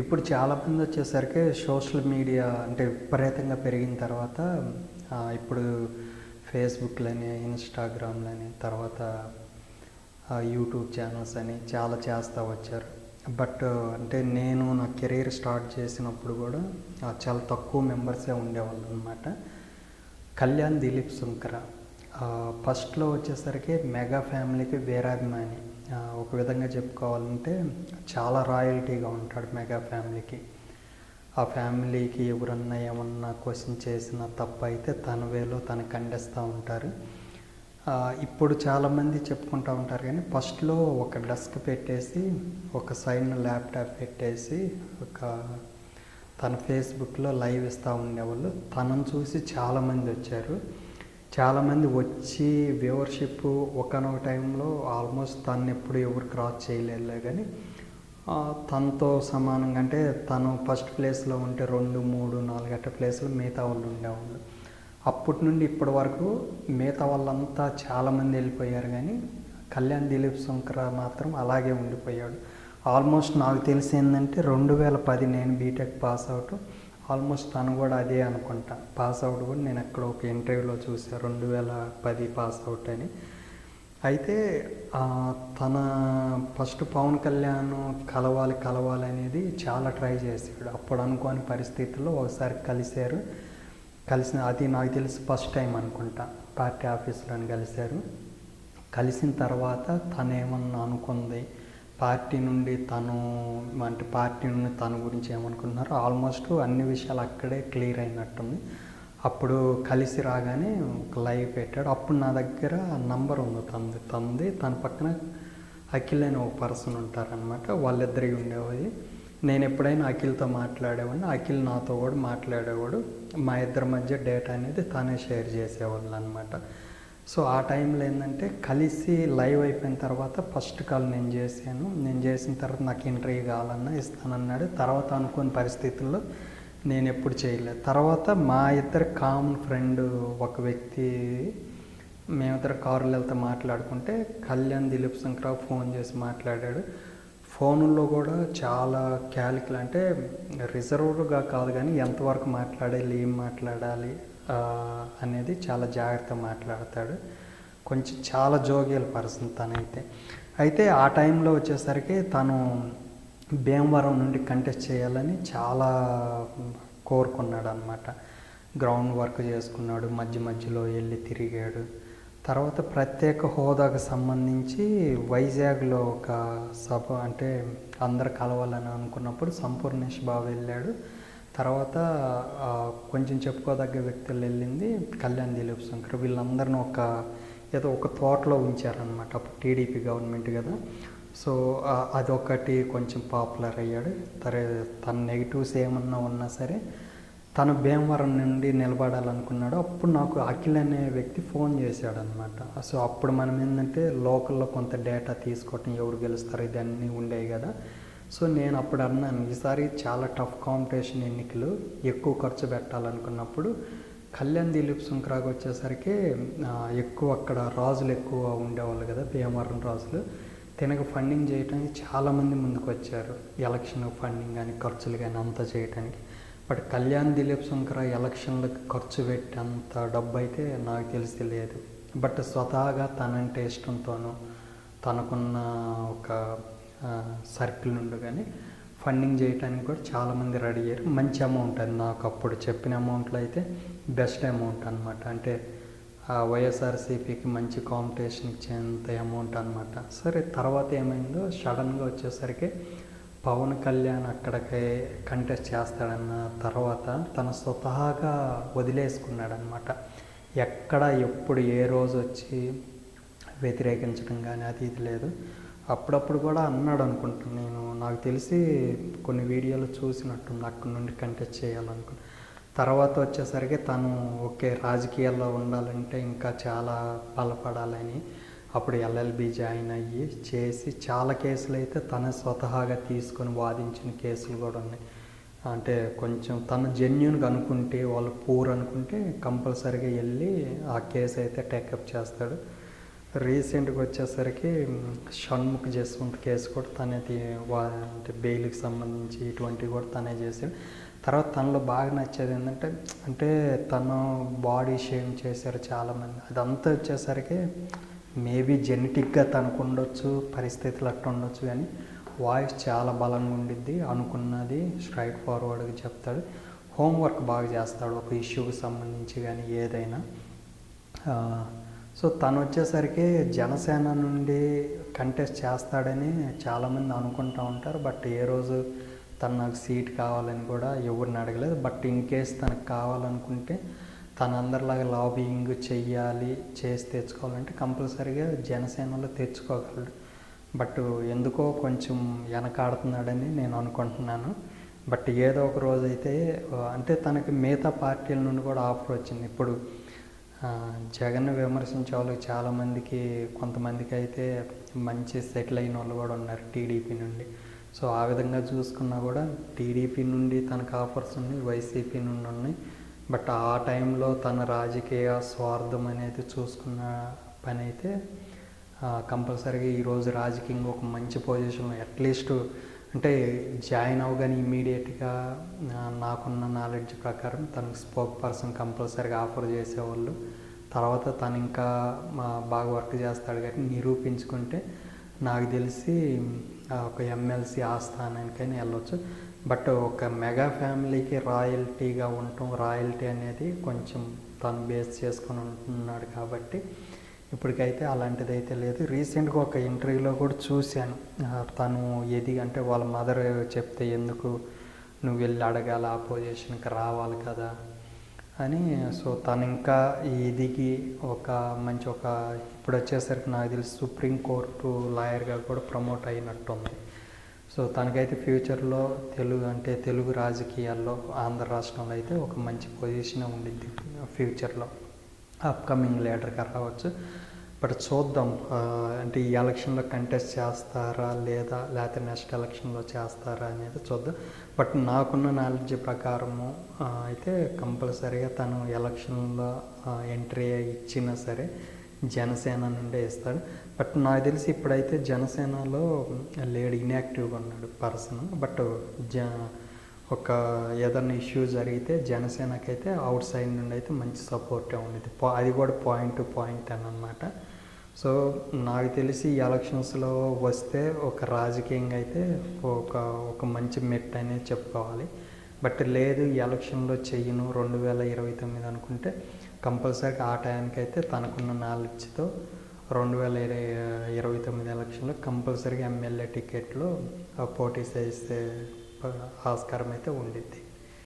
ఇప్పుడు చాలామంది వచ్చేసరికి సోషల్ మీడియా అంటే విపరీతంగా పెరిగిన తర్వాత ఇప్పుడు ఫేస్బుక్లని ఇన్స్టాగ్రామ్లని తర్వాత యూట్యూబ్ ఛానల్స్ అని చాలా చేస్తూ వచ్చారు. బట్ అంటే నేను నా కెరీర్ స్టార్ట్ చేసినప్పుడు కూడా చాలా తక్కువ మెంబర్సే ఉండేవాళ్ళు అనమాట కళ్యాణ్ దిలీప్ సుంకర ఫస్ట్లో వచ్చేసరికి మెగా ఫ్యామిలీకి వీరాభిమాని. ఒక విధంగా చెప్పుకోవాలంటే చాలా రాయల్టీగా ఉంటాడు మెగా ఫ్యామిలీకి. ఆ ఫ్యామిలీకి ఎవరన్నా ఏమన్నా క్వశ్చన్ చేసిన తప్పు అయితే తన వేలో తను ఖండిస్తూ ఉంటారు. ఇప్పుడు చాలామంది చెప్పుకుంటూ ఉంటారు కానీ ఫస్ట్లో ఒక డెస్క్ పెట్టేసి ఒక సైడ్ ల్యాప్టాప్ పెట్టేసి ఒక తన ఫేస్బుక్లో లైవ్ ఇస్తూ ఉండేవాళ్ళు. తనను చూసి చాలామంది వచ్చారు. చాలామంది వచ్చి వ్యూవర్షిప్ ఒకనొక టైంలో ఆల్మోస్ట్ తను ఎప్పుడు ఎవరు క్రాస్ చేయలేదు కానీ తనతో సమానంగా అంటే తను ఫస్ట్ ప్లేస్లో ఉంటే రెండు మూడు నాలుగు అట్ట ప్లేస్లో మిగతా వాళ్ళు ఉండేవాళ్ళు. అప్పటి నుండి ఇప్పటి వరకు మిగతా వాళ్ళంతా చాలామంది వెళ్ళిపోయారు కానీ కళ్యాణ్ దిలీప్ శంకర మాత్రం అలాగే ఉండిపోయాడు. ఆల్మోస్ట్ నాకు తెలిసి ఏంటంటే రెండు వేల పది నేను బీటెక్ పాస్ అవుట్ ఆల్మోస్ట్ తను కూడా అదే అనుకుంటా. పాస్ అవుట్ కూడా నేను ఎక్కడ ఒక ఇంటర్వ్యూలో చూసాను రెండు వేల పది పాస్ అవుట్ అని. అయితే తన ఫస్ట్ పవన్ కళ్యాణ్ కలవాలి కలవాలి అనేది చాలా ట్రై చేశాడు. అప్పుడు అనుకోని పరిస్థితుల్లో ఒకసారి కలిశారు. కలిసిన అది నాకు తెలిసి ఫస్ట్ టైం అనుకుంటా. పార్టీ ఆఫీస్లో కలిశారు. కలిసిన తర్వాత తను ఏమన్నా అనుకుంది పార్టీ నుండి తను అంటే పార్టీ నుండి తన గురించి ఏమనుకుంటున్నారో ఆల్మోస్ట్ అన్ని విషయాలు అక్కడే క్లియర్ అయినట్టుంది. అప్పుడు కలిసి రాగానే ఒక లైవ్ పెట్టాడు. అప్పుడు నా దగ్గర నంబర్ ఉంది తంది తంది తన పక్కన అఖిల్ అని ఒక పర్సన్ ఉంటారనమాట వాళ్ళిద్దరికి ఉండేవాది నేను ఎప్పుడైనా అఖిల్తో మాట్లాడేవాడిని. అఖిల్ నాతో కూడా మాట్లాడేవాడు. మా ఇద్దరి మధ్య డేటా అనేది తానే షేర్ చేసేవాళ్ళు అనమాట సో ఆ టైంలో ఏంటంటే కలిసి లైవ్ అయిపోయిన తర్వాత ఫస్ట్ కాల్ నేను చేశాను. నేను చేసిన తర్వాత నాకు ఇంటర్వ్యూ కావాలన్నా ఇస్తానన్నాడు. తర్వాత అనుకోని పరిస్థితుల్లో నేను ఎప్పుడు చేయలేదు. తర్వాత మా ఇద్దరు కామన్ ఫ్రెండ్ ఒక వ్యక్తి మేమిద్దరు కారులో వెళ్తే మాట్లాడుకుంటే కళ్యాణ్ దిలీప్ శంకరావు ఫోన్ చేసి మాట్లాడాడు. ఫోనుల్లో కూడా చాలా క్యాలిక్యుల్ అంటే రిజర్వ్గా కాదు కానీ ఎంతవరకు మాట్లాడాలి ఏం మాట్లాడాలి అనేది చాలా జాగ్రత్త మాట్లాడతాడు. కొంచెం చాలా జోగియల్ పర్సన్ తనైతే. అయితే ఆ టైంలో వచ్చేసరికి తను భీమవరం నుండి కంటెస్ట్ చేయాలని చాలా కోరుకున్నాడు అనమాట గ్రౌండ్ వర్క్ చేసుకున్నాడు మధ్య మధ్యలో వెళ్ళి తిరిగాడు. తర్వాత ప్రత్యేక హోదాకు సంబంధించి వైజాగ్లో ఒక సభ అంటే అందరు కలవాలని అనుకున్నప్పుడు సంపూర్ణేష్ బాబు వెళ్ళాడు. తర్వాత కొంచెం చెప్పుకోదగ్గ వ్యక్తులు వెళ్ళింది కళ్యాణ్ దిలీప్ శంకర్. వీళ్ళందరిని ఒక ఏదో ఒక తోటలో ఉంచారనమాట అప్పుడు టీడీపీ గవర్నమెంట్ కదా. సో అదొకటి కొంచెం పాపులర్ అయ్యాడు. తరే తన నెగిటివ్స్ ఏమన్నా ఉన్నా సరే తను భీమవరం నుండి నిలబడాలనుకున్నాడు. అప్పుడు నాకు అఖిల్ అనే వ్యక్తి ఫోన్ చేశాడు అనమాట సో అప్పుడు మనం ఏంటంటే లోకల్లో కొంత డేటా తీసుకోవటం ఎవరు గెలుస్తారు ఇదన్నీ ఉండేవి కదా. సో నేను అప్పుడు అన్నాను ఈసారి చాలా టఫ్ కాంపిటీషన్ ఎన్నికలు ఎక్కువ ఖర్చు పెట్టాలనుకున్నప్పుడు కళ్యాణ్ దిలీప్ సుంక్రాకి వచ్చేసరికి ఎక్కువ అక్కడ రాజులు ఎక్కువ ఉండేవాళ్ళు కదా భీమవరం రాజులు. తినక ఫండింగ్ చేయడానికి చాలామంది ముందుకు వచ్చారు ఎలక్షన్ ఫండింగ్ కానీ ఖర్చులు కానీ అంతా చేయడానికి బట్ కళ్యాణ్ దిలీప్ శంకర ఎలక్షన్లకు ఖర్చు పెట్టేంత డబ్బు అయితే నాకు తెలిసి లేదు బట్ స్వతహాగా తనంటే ఇష్టంతోనూ తనకున్న ఒక సర్కిల్ నుండి కానీ ఫండింగ్ చేయడానికి కూడా చాలామంది రెడీ అయ్యారు. మంచి అమౌంట్ అది నాకు అప్పుడు చెప్పిన అమౌంట్లో అయితే బెస్ట్ అమౌంట్ అనమాట అంటే వైఎస్ఆర్సీపీకి మంచి కాంపిటీషన్ ఇచ్చేంత అమౌంట్ అనమాట సరే తర్వాత ఏమైందో సడన్గా వచ్చేసరికి పవన్ కళ్యాణ్ అక్కడికి కంటెస్ట్ చేస్తాడన్న తర్వాత తన స్వతహాగా వదిలేసుకున్నాడనమాట ఎక్కడ ఎప్పుడు ఏ రోజు వచ్చి వ్యతిరేకించడం కానీ అది ఇది లేదు. అప్పుడప్పుడు కూడా అన్నాడు అనుకుంటాను నేను నాకు తెలిసి కొన్ని వీడియోలు చూసినట్టుంది అక్కడి నుండి కంటెస్ట్ చేయాలనుకున్నా. తర్వాత వచ్చేసరికి తను ఓకే రాజకీయాల్లో ఉండాలంటే ఇంకా చాలా బలపడాలని అప్పుడు ఎల్ఎల్బి జాయిన్ అయ్యి చేసి చాలా కేసులు అయితే తన స్వతహాగా తీసుకొని వాదించిన కేసులు కూడా ఉన్నాయి. అంటే కొంచెం తను జెన్యున్గా అనుకుంటే వాళ్ళు పూర్ అనుకుంటే కంపల్సరీగా వెళ్ళి ఆ కేసు అయితే టేకప్ చేస్తాడు. రీసెంట్గా వచ్చేసరికి షణ్ముఖ్ జస్వంత్ కేసు కూడా తనే అంటే బెయిల్కి సంబంధించి ఇటువంటివి కూడా తనే చేసాడు తర్వాత తనలో బాగా నచ్చేది ఏంటంటే అంటే తను బాడీ షేమ్ చేశారు చాలామంది. అదంతా వచ్చేసరికి మేబీ జెనెటిక్గా తనకు ఉండొచ్చు పరిస్థితులు అట్లా ఉండొచ్చు కానీ వాయిస్ చాలా బలంగా ఉండిద్ది అనుకున్నది స్ట్రైట్ ఫార్వర్డ్గా చెప్తాడు. హోంవర్క్ బాగా చేస్తాడు ఒక ఇష్యూకి సంబంధించి కానీ ఏదైనా. సో తను వచ్చేసరికి జనసేన నుండి కంటెస్ట్ చేస్తాడని చాలామంది అనుకుంటూ ఉంటారు. బట్ ఏ రోజు తను నాకు సీట్ కావాలని కూడా ఎవరిని అడగలేదు. బట్ ఇన్ కేస్ తనకు కావాలనుకుంటే తను అందరిలాగా లాబింగ్ చెయ్యాలి చేసి తెచ్చుకోవాలంటే కంపల్సరీగా జనసేనలో తెచ్చుకోగలడు. బట్ ఎందుకో కొంచెం వెనకాడుతున్నాడని నేను అనుకుంటున్నాను. బట్ ఏదో ఒక రోజు అయితే అంటే తనకి మిగతా పార్టీల నుండి కూడా ఆఫర్ వచ్చింది. ఇప్పుడు జగన్ విమర్శించే వాళ్ళు చాలామందికి కొంతమందికి అయితే మంచి సెటిల్ అయిన వాళ్ళు కూడా ఉన్నారు టీడీపీ నుండి. సో ఆ విధంగా చూసుకున్నా కూడా టీడీపీ నుండి తనకు ఆఫర్స్ ఉన్నాయి వైసీపీ నుండి ఉన్నాయి. బట్ ఆ టైంలో తన రాజకీయ స్వార్థం అనేది చూసుకున్న పని అయితే కంపల్సరీగా ఈరోజు రాజకీయంగా ఒక మంచి పొజిషన్లో అట్లీస్ట్ అంటే జాయిన్ అవగానే ఇమీడియట్గా నాకున్న నాలెడ్జ్ ప్రకారం తనకు స్పోక్ పర్సన్ కంపల్సరీగా ఆఫర్ చేసేవాళ్ళు. తర్వాత తను ఇంకా మా బాగా వర్క్ చేస్తాడు కానీ నిరూపించుకుంటే నాకు తెలిసి ఆ, ఒక ఎమ్మెల్సీ ఆస్థానానికైనా వెళ్ళొచ్చు. బట్ ఒక మెగా ఫ్యామిలీకి రాయల్టీగా ఉండటం రాయల్టీ అనేది కొంచెం తను బేస్ చేసుకొని ఉంటున్నాడు కాబట్టి ఇప్పటికైతే అలాంటిది అయితే లేదు. రీసెంట్గా ఒక ఇంటర్వ్యూలో కూడా చూశాను. తను ఏది అంటే వాళ్ళ మదర్ చెప్తే ఎందుకు నువ్వు వెళ్ళి అడగాలి ఆ పొజిషన్కి రావాలి కదా అని. సో తను ఇంకా ఎదిగి ఒక మంచి ఒక ఇప్పుడు వచ్చేసరికి నాకు తెలిసి సుప్రీంకోర్టు లాయర్గా కూడా ప్రమోట్ అయినట్టుంది. సో తనకైతే ఫ్యూచర్లో తెలుగు అంటే తెలుగు రాజకీయాల్లో ఆంధ్ర రాష్ట్రంలో అయితే ఒక మంచి పొజిషన్ ఉండిద్ది ఫ్యూచర్లో. అప్కమింగ్ లీడర్గా రావచ్చు. బట్ చూద్దాం అంటే ఈ ఎలక్షన్లో కంటెస్ట్ చేస్తారా లేదా లేకపోతే నెక్స్ట్ ఎలక్షన్లో చేస్తారా అనేది చూద్దాం. బట్ నాకున్న నాలెడ్జ్ ప్రకారము అయితే కంపల్సరీగా తను ఎలక్షన్లో ఎంట్రీ ఇచ్చినా సరే జనసేన నుండే ఇస్తాడు. బట్ నాకు తెలిసి ఇప్పుడైతే జనసేనలో లేడీ ఇన్యాక్టివ్గా ఉన్నాడు పర్సన్ బట్ జ ఒక ఏదైనా ఇష్యూ జరిగితే జనసేనకైతే అవుట్ సైడ్ నుండి అయితే మంచి సపోర్టే ఉండేది అది కూడా పాయింట్ టు పాయింట్ అని అనమాట సో నాకు తెలిసి ఈ ఎలక్షన్స్లో వస్తే ఒక రాజకీయంగా అయితే ఒక ఒక మంచి మెట్ అనేది చెప్పుకోవాలి. బట్ లేదు ఎలక్షన్లో చెయ్యను రెండు వేల ఇరవై తొమ్మిది అనుకుంటే కంపల్సరీగా ఆ టైంకి అయితే తనకున్న నాలెడ్జ్తో రెండు వేల ఇరవై ఇరవై తొమ్మిది ఎలక్షన్లో కంపల్సరీగా ఎమ్మెల్యే టికెట్లో పోటీ చేస్తే ఆస్కారం అయితే ఉండిద్ది.